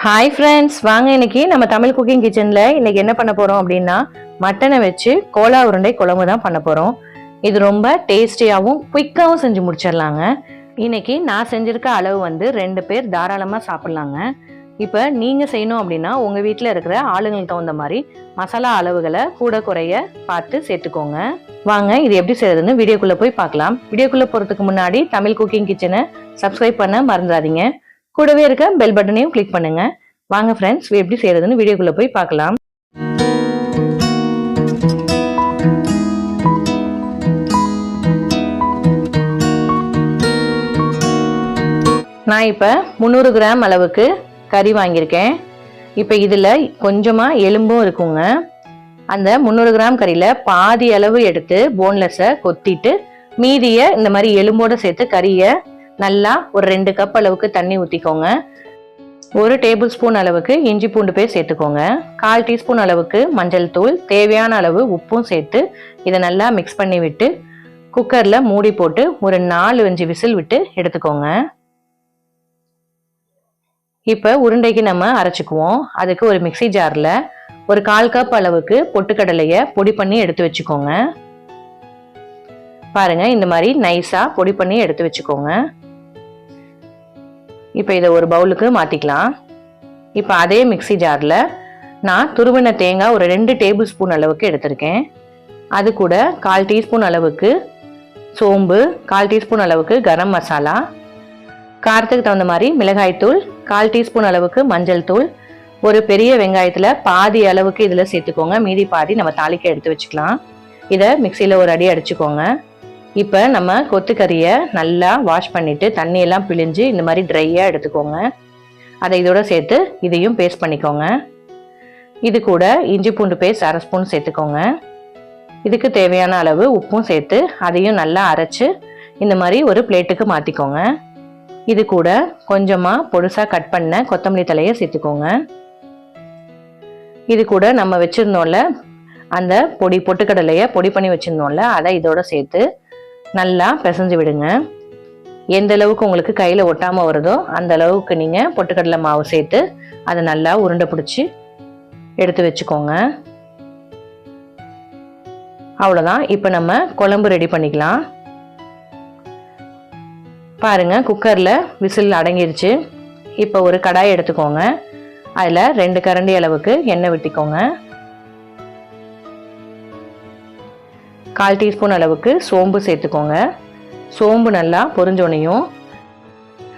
Hi friends வாங்க இன்னைக்கு நம்ம தமிழ் குக்கிங் கிச்சனில் இன்னைக்கு என்ன பண்ண போகிறோம் அப்படின்னா மட்டனை வச்சு கோலா உருண்டை குழம்பு தான் பண்ண போகிறோம் இது ரொம்ப டேஸ்டியாகவும் குயிக்காகவும் செஞ்சு முடிச்சிடலாங்க. இன்னைக்கு நான் செஞ்சிருக்க அளவு வந்து ரெண்டு பேர் தாராளமாக சாப்பிட்லாங்க. இப்போ நீங்கள் செய்யணும் அப்படின்னா உங்கள் வீட்டில் இருக்கிற ஆளுங்களுக்கு தகுந்த மாதிரி மசாலா அளவுகளை கூட குறைய பார்த்து சேர்த்துக்கோங்க. வாங்க இது எப்படி செய்யறதுன்னு வீடியோக்குள்ளே போய் பார்க்கலாம். வீடியோக்குள்ளே போகிறதுக்கு முன்னாடி தமிழ் குக்கிங் கிச்சனை சப்ஸ்கிரைப் பண்ண மறந்துடாதீங்க. கூடவே இருக்க பெல் பட்டனையும் கிளிக் பண்ணுங்க. வாங்க ஃப்ரெண்ட்ஸ் எப்படி செய்யறதுன்னு வீடியோக்குள்ள போய் பார்க்கலாம். நான் இப்போ முந்நூறு கிராம் அளவுக்கு கறி வாங்கியிருக்கேன். இப்போ இதில் கொஞ்சமாக எலும்பும் இருக்குங்க. அந்த முந்நூறு கிராம் கறியில் பாதி அளவு எடுத்து போன்லெஸ்ஸை கொத்திட்டு மீதியை இந்த மாதிரி எலும்போடு சேர்த்து கறியை நல்லா ஒரு ரெண்டு கப் அளவுக்கு தண்ணி ஊற்றிக்கோங்க ஒரு டேபிள் ஸ்பூன் அளவுக்கு இஞ்சி பூண்டு பேஸ்ட் சேர்த்துக்கோங்க. கால் டீஸ்பூன் அளவுக்கு மஞ்சள் தூள் தேவையான அளவு உப்பும் சேர்த்து இதை நல்லா மிக்ஸ் பண்ணி விட்டு குக்கரில் மூடி போட்டு ஒரு நாலு அஞ்சு விசில் விட்டு எடுத்துக்கோங்க. இப்போ உருண்டைக்கு நம்ம அரைச்சிக்குவோம். அதுக்கு ஒரு மிக்சி ஜாரில் ஒரு கால் கப் அளவுக்கு பொட்டுக்கடலையை பொடி பண்ணி எடுத்து வச்சுக்கோங்க. பாருங்கள் இந்த மாதிரி நைஸாக பொடி பண்ணி எடுத்து வச்சுக்கோங்க. இப்போ இதை ஒரு பவுலுக்கு மாற்றிக்கலாம் இப்போ அதே மிக்சி ஜாரில் நான் துருவின தேங்காய் ஒரு ரெண்டு டேபிள் ஸ்பூன் அளவுக்கு எடுத்திருக்கேன். அது கூட கால் டீஸ்பூன் அளவுக்கு சோம்பு கால் டீஸ்பூன் அளவுக்கு கரம் மசாலா காரத்துக்கு தகுந்த மாதிரி மிளகாய்த்தூள் கால் டீஸ்பூன் அளவுக்கு மஞ்சள் தூள் ஒரு பெரிய வெங்காயத்தில் பாதி அளவுக்கு இதில் சேர்த்துக்கோங்க. மீதி பாதி நம்ம தாளிக்க எடுத்து வச்சுக்கலாம். இதை மிக்சியில் ஒரு அடி அடிச்சுக்கோங்க. இப்போ நம்ம கொத்துக்கறியை நல்லா வாஷ் பண்ணிவிட்டு தண்ணியெல்லாம் பிழிஞ்சு இந்த மாதிரி ட்ரையாக எடுத்துக்கோங்க. அதை இதோட சேர்த்து இதையும் பேஸ்ட் பண்ணிக்கோங்க. இது கூட இஞ்சி பூண்டு பேஸ்ட் அரை ஸ்பூன் சேர்த்துக்கோங்க. இதுக்கு தேவையான அளவு உப்பும் சேர்த்து அதையும் நல்லா அரைச்சி இந்த மாதிரி ஒரு பிளேட்டுக்கு மாற்றிக்கோங்க இது கூட கொஞ்சமாக பொடுசாக கட் பண்ண கொத்தமல்லி தலையை சேர்த்துக்கோங்க. இது கூட நம்ம வச்சுருந்தோம்ல அந்த பொடி பொட்டுக்கடலையை பொடி பண்ணி வச்சுருந்தோம்ல அதை இதோட சேர்த்து நல்லா பிசைஞ்சு விடுங்க. எந்த அளவுக்கு உங்களுக்கு கையில் ஒட்டாமல் வருதோ அந்த அளவுக்கு நீங்கள் பொட்டுக்கடலை மாவு சேர்த்து அதை நல்லா உருண்டை பிடிச்சி எடுத்து வச்சுக்கோங்க. அவ்வளோதான் இப்போ நம்ம குழம்பு ரெடி பண்ணிக்கலாம். பாருங்கள் குக்கரில் விசில் அடங்கிருச்சு. இப்போ ஒரு கடாய் எடுத்துக்கோங்க. அதில் ரெண்டு கரண்டி அளவுக்கு எண்ணெய் விட்டிக்கோங்க. கால் டீஸ்பூன் அளவுக்கு சோம்பு சேர்த்துக்கோங்க. சோம்பு நல்லா பொரிஞ்சோனையும்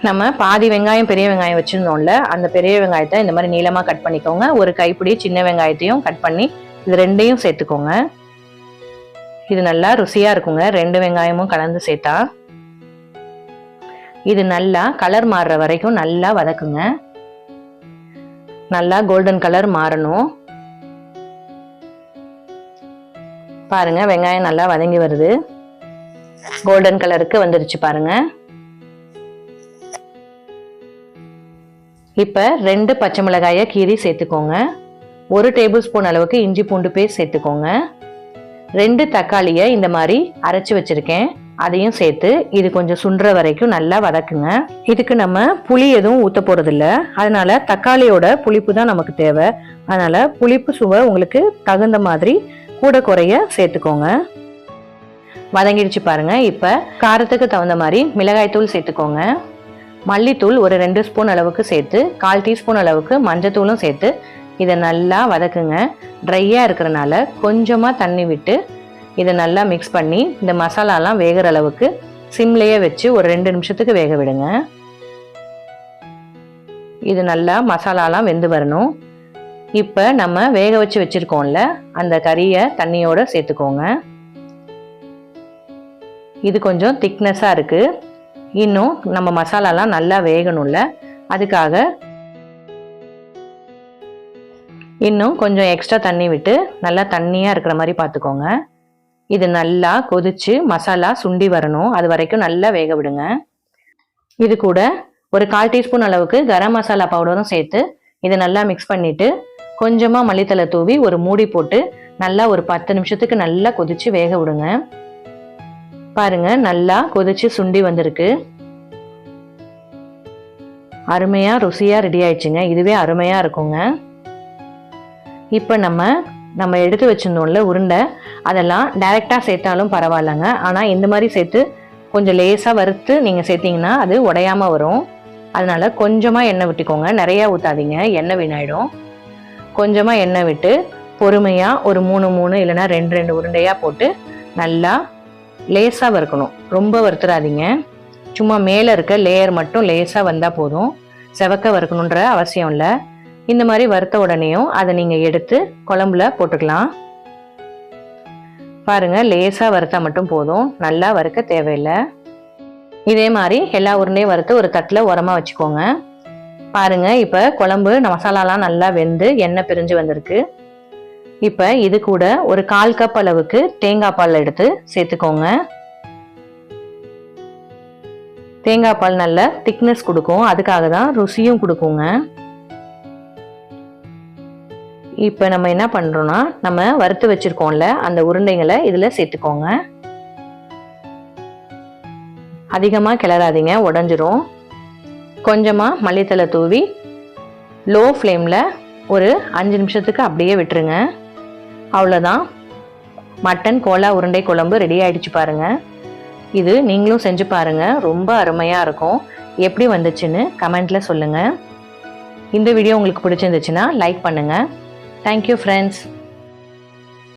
நம்ம பாதி வெங்காயம் பெரிய வெங்காயம் வச்சுருந்தோம்ல அந்த பெரிய வெங்காயத்தை இந்த மாதிரி நீளமாக கட் பண்ணிக்கோங்க. ஒரு கைப்பிடி சின்ன வெங்காயத்தையும் கட் பண்ணி இது ரெண்டையும் சேர்த்துக்கோங்க. இது நல்லா ருசியாக இருக்குங்க. ரெண்டு வெங்காயமும் கலந்து சேர்த்தா இது நல்லா கலர் மாறுற வரைக்கும் நல்லா வதக்குங்க. நல்லா கோல்டன் கலர் மாறணும். பாருங்க வெங்காயம் நல்லா வதங்கி வருது. கோல்டன் கலருக்கு வந்துருச்சு பாருங்க. இப்போ ரெண்டு பச்சை மிளகாயை கீரி சேர்த்துக்கோங்க. ஒரு டேபிள் ஸ்பூன் அளவுக்கு இஞ்சி பூண்டு பேஸ்ட் சேர்த்துக்கோங்க. ரெண்டு தக்காளியை இந்த மாதிரி அரைச்சி வச்சிருக்கேன். அதையும் சேர்த்து இது கொஞ்சம் சுண்டுற வரைக்கும் நல்லா வதக்குங்க. இதுக்கு நம்ம புளி எதுவும் ஊற்ற போகிறதில்ல அதனால தக்காளியோட புளிப்பு தான் நமக்கு தேவை. அதனால புளிப்பு சுவை உங்களுக்கு தகுந்த மாதிரி கூட குறைய சேர்த்துக்கோங்க. வதங்கிடுச்சு பாருங்க. இப்போ காரத்துக்கு தகுந்த மாதிரி மிளகாய்த்தூள் சேர்த்துக்கோங்க. மல்லித்தூள் ஒரு ரெண்டு ஸ்பூன் அளவுக்கு சேர்த்து கால் டீஸ்பூன் அளவுக்கு மஞ்சத்தூளும் சேர்த்து இதை நல்லா வதக்குங்க. ட்ரையாக இருக்கிறனால கொஞ்சமாக தண்ணி விட்டு இதை நல்லா மிக்ஸ் பண்ணி இந்த மசாலாலாம் வேகிற அளவுக்கு சிம்லேயே வச்சு ஒரு ரெண்டு நிமிஷத்துக்கு வேக விடுங்க. இது நல்லா மசாலாலாம் வெந்து வரணும். இப்போ நம்ம வேக வச்சு வச்சுருக்கோம்ல அந்த கறியை தண்ணியோடு சேர்த்துக்கோங்க. இது கொஞ்சம் திக்னஸாக இருக்குது இன்னும் நம்ம மசாலாலாம் நல்லா வேகணும்ல அதுக்காக இன்னும் கொஞ்சம் எக்ஸ்ட்ரா தண்ணி விட்டு நல்லா தண்ணியாக இருக்கிற மாதிரி பார்த்துக்கோங்க. இது நல்லா கொதிச்சு மசாலா சுண்டி வரணும். அது வரைக்கும் நல்லா வேக விடுங்க. இது கூட ஒரு கால் டீஸ்பூன் அளவுக்கு கரம் மசாலா பவுடரும் சேர்த்து இதை நல்லா மிக்ஸ் பண்ணிவிட்டு கொஞ்சமாக மல்லித்தலை தூவி ஒரு மூடி போட்டு நல்லா ஒரு பத்து நிமிஷத்துக்கு நல்லா கொதிச்சு வேக விடுங்க. பாருங்க நல்லா கொதிச்சு சுண்டி வந்திருக்கு. அருமையாக ருசியாக ரெடி ஆயிடுச்சுங்க. இதுவே அருமையாக இருக்குங்க. இப்போ நம்ம நம்ம எடுத்து வச்சிருந்தோம்ல உருண்டை அதெல்லாம் டைரெக்டாக சேர்த்தாலும் பரவாயில்லைங்க. ஆனால் இந்த மாதிரி சேர்த்து கொஞ்சம் லேசாக வறுத்து நீங்கள் சேர்த்தீங்கன்னா அது உடையாமல் வரும். அதனால் கொஞ்சமாக எண்ணெய் விட்டுக்கோங்க நிறையா ஊற்றாதீங்க எண்ணெய் வீணாயிடும். கொஞ்சமாக எண்ணெய் விட்டு பொறுமையாக ஒரு மூணு மூணு இல்லைன்னா ரெண்டு ரெண்டு உருண்டையாக போட்டு நல்லா லேசாக வறுக்கணும். ரொம்ப வறுத்துறாதீங்க. சும்மா மேலே இருக்க லேயர் மட்டும் லேசாக வந்தால் போதும். செவக்க வறுக்கணுன்ற அவசியம் இல்லை. இந்த மாதிரி வறுத்த உடனேயும் அதை நீங்கள் எடுத்து குழம்புல போட்டுக்கலாம். பாருங்கள் லேசாக வறுத்தா மட்டும் போதும். நல்லா வறுக்க தேவையில்லை. இதே மாதிரி எல்லா உருண்டையும் வறுத்து ஒரு தட்டில் உரமாக வச்சுக்கோங்க. பாருங்க இப்போ குழம்பு மசாலாலாம் நல்லா வெந்து எண்ணெய் பிரிஞ்சு வந்திருக்கு. இப்போ இது கூட ஒரு கால் கப் அளவுக்கு தேங்காய் பால் எடுத்து சேர்த்துக்கோங்க. தேங்காய் பால் நல்ல திக்னஸ் கொடுக்கும் அதுக்காக தான் ருசியும் கொடுக்குங்க. இப்போ நம்ம என்ன பண்ணுறோன்னா நம்ம வறுத்து வச்சுருக்கோம்ல அந்த உருண்டைங்களை இதில் சேர்த்துக்கோங்க. அதிகமாக கிளறாதீங்க உடஞ்சிரும். கொஞ்சமாக மல்லித்தலை தூவி லோ ஃப்ளேமில் ஒரு அஞ்சு நிமிஷத்துக்கு அப்படியே விட்டுருங்க. அவ்வளோதான் மட்டன் கோலா உருண்டை குழம்பு ரெடி ஆகிடுச்சு பாருங்கள் இது நீங்களும் செஞ்சு பாருங்கள் ரொம்ப அருமையாக இருக்கும். எப்படி வந்துச்சுன்னு கமெண்ட்டில் சொல்லுங்கள் இந்த வீடியோ உங்களுக்கு பிடிச்சிருந்துச்சுன்னா லைக் பண்ணுங்கள் தேங்க்யூ ஃப்ரெண்ட்ஸ்